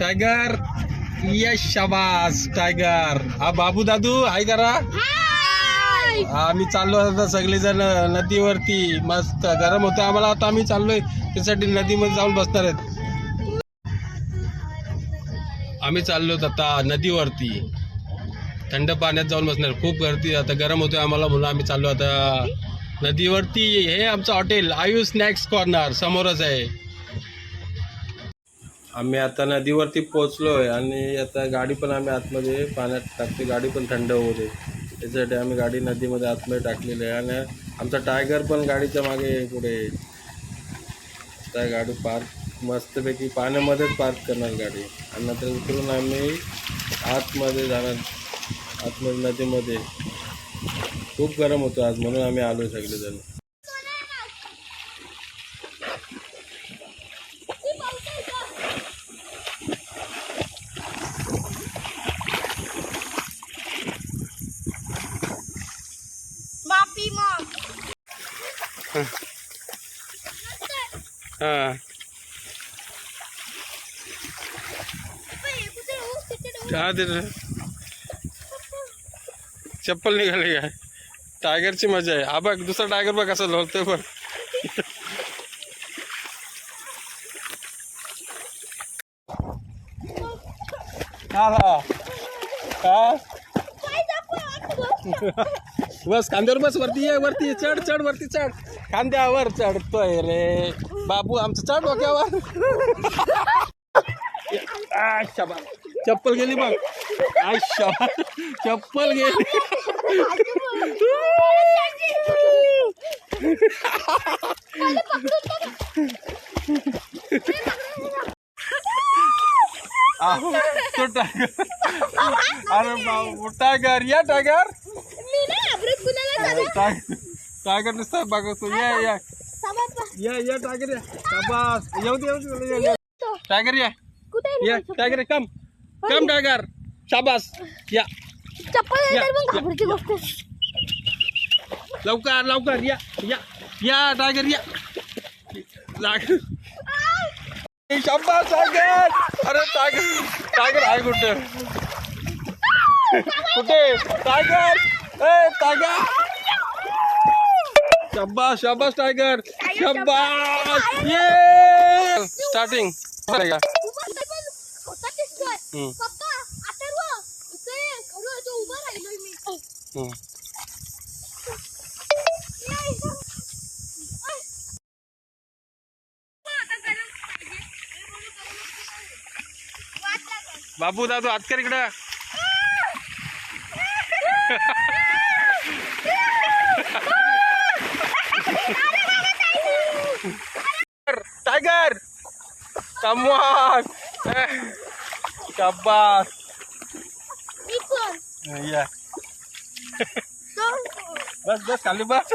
Tiger यश शाबास tiger हा बाबू दादू हाय करा आम्ही चाललो आता सगळेजण नदीवरती. मस्त गरम होतं आम्हाला. आता आम्ही चाललोय. त्यासाठी नदीमध्ये जाऊन बसणार आहेत. आम्ही चाललो आता नदीवरती. थंड पाण्यात जाऊन बसणार खूप गर्दी आता गरम होतोय आम्हाला म्हणून आम्ही चाललो आता नदीवरती. हे आमचं हॉटेल आयु स्नॅक्स कॉर्नर. समोरच आहे. आम्ही आता नदीवरती पोहोचलो आहे आणि आता गाडी पण आम्ही आतमध्ये पाण्यात टाकते गाडी पण थंड होऊ दे. त्याच्यासाठी आम्ही गाडी नदीमध्ये आतमध्ये टाकलेली आहे. आणि आमचा टायगर पण गाडीच्या मागे आहे. पुढे त्या गाडी पार्क मस्तपैकी पाण्यामध्येच पार्क करणार गाडी. आणि नंतर उतरून आम्ही आतमध्ये जाणार. आतमध्ये नदीमध्ये. खूप गरम होतो आज म्हणून आम्ही आलो सगळेजण. हाँ हा। ते चप्पल निघाले टायगरची मज़ा आहे हा बघ दुसरा टायगर बघ कसा लोळतोय हा। हा हा। बस खांद्यावर बस वरती ये वरती चढ चढ वरती चढ. खांद्यावर चढतोय रे. बाबू आमचं चढ डोक्यावर. आ, शाबास. चप्पल गेली बघ. आय शाबास. चप्पल गेली. तो अरे बाबू टायगर या नाही टायगर टायगर नुसतं बघतो या बा. या या टायगर या शाबास येऊ दे येऊ दे, येऊ या या रे? कम कम टायगर शाबास या। चप्पल तर मग. घाबरची गोष्ट लवकर लवकर या। या या टायगर या। टायगर अरे टायगर टायगर आहे। कुठे कुठे टायगर ए टायगर शाबास शाबास टाइगर। शाबास ये स्टार्टिंग लागेल. बाबू दादू हात कर इकडं टायगर कमॉन शाबास मी कोण? या तो- बस बस खाली बस